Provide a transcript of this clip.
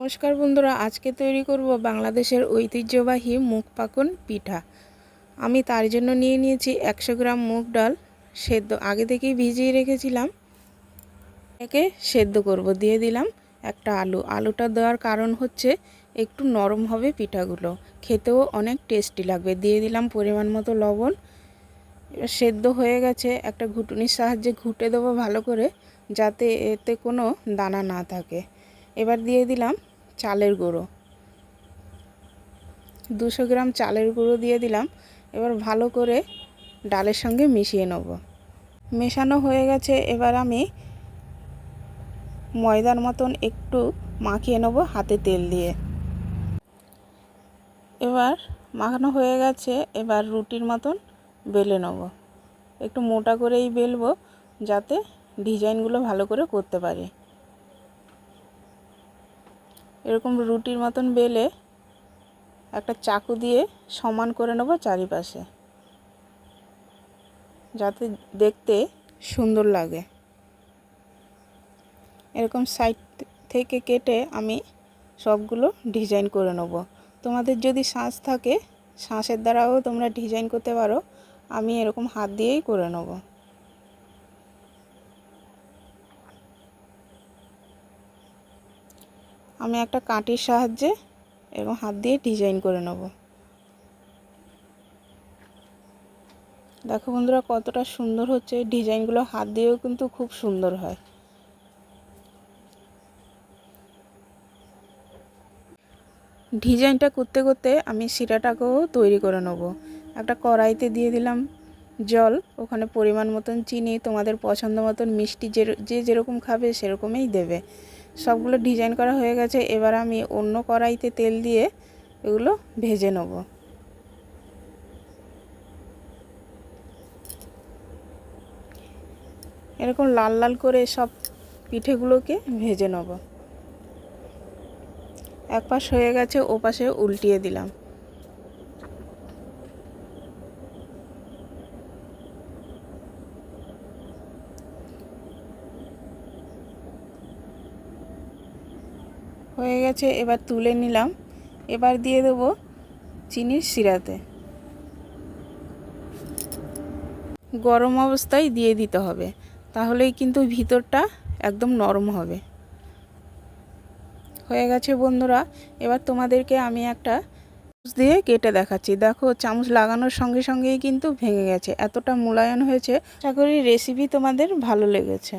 নমস্কার বন্ধুরা, আজকে তৈরি করব বাংলাদেশের ঐতিহ্যবাহী মুখ পাকন পিঠা। আমি তার জন্য নিয়ে নিয়েছি একশো গ্রাম মুগ ডাল, সেদ্ধ, আগে থেকেই ভিজিয়ে রেখেছিলাম। একে সেদ্ধ করব, দিয়ে দিলাম একটা আলু। আলুটা দেওয়ার কারণ হচ্ছে একটু নরম হবে পিঠাগুলো। খেতেও অনেক টেস্টি লাগবে। দিয়ে দিলাম পরিমাণ মতো লবণ। এবার সেদ্ধ হয়ে গেছে, একটা ঘুটুনির সাহায্যে ঘুটে দেবো ভালো করে, যাতে এতে কোনো দানা না থাকে। এবার দিয়ে দিলাম চালের গুঁড়ো। দুশো গ্রাম চালের গুঁড়ো দিয়ে দিলাম। এবার ভালো করে ডালের সঙ্গে মিশিয়ে নেব। মেশানো হয়ে গেছে। এবার আমি ময়দার মতন একটু মাখিয়ে নেব হাতে তেল দিয়ে। এবার মাখানো হয়ে গেছে। এবার রুটির মতন বেলে নেব। একটু মোটা করেই বেলবো যাতে ডিজাইনগুলো ভালো করে করতে পারি। এরকম রুটির মতন বেলে একটা চাকু দিয়ে সমান করে নেব চারিপাশে। যাতে দেখতে সুন্দর লাগে। এরকম সাইড থেকে কেটে আমি সবগুলো ডিজাইন করে নেব। তোমাদের যদি শাঁস থাকে শাঁসের দ্বারাও তোমরা ডিজাইন করতে পারো, আমি এরকম হাত দিয়েই করে নেব। আমি একটা কাঁটির সাহায্যে এবং হাত দিয়ে ডিজাইন করে নেব। দেখো বন্ধুরা, কতটা সুন্দর হচ্ছে। ডিজাইনগুলো হাত দিয়েও কিন্তু খুব সুন্দর হয়। ডিজাইনটা করতে করতে আমি শিরাটাকেও তৈরি করে নেব। একটা কড়াইতে দিয়ে দিলাম জল, ওখানে পরিমাণ মতন চিনি, তোমাদের পছন্দ মতন মিষ্টি যে যে যেরকম খাবে সেরকমই দেবে। সবগুলো ডিজাইন করা হয়ে গেছে। এবার আমি অন্য কড়াইতে তেল দিয়ে এগুলো ভেজে নেব। এরকম লাল লাল করে সব পিঠেগুলোকে ভেজে নেব। এক পাশ হয়ে গেছে ও পাশে উল্টিয়ে দিলাম। হয়ে গেছে, এবার তুলে নিলাম। এবার দিয়ে দেবো চিনির শিরাতে। গরম অবস্থায় দিয়ে দিতে হবে, তাহলেই কিন্তু ভিতরটা একদম নরম হবে। হয়ে গেছে বন্ধুরা, এবার তোমাদেরকে আমি একটা চামচ দিয়ে কেটে দেখাচ্ছি। দেখো, চামচ লাগানোর সঙ্গে সঙ্গেই কিন্তু ভেঙে গেছে, এতটা মূলায়ন হয়েছে। আশা করি রেসিপি তোমাদের ভালো লেগেছে।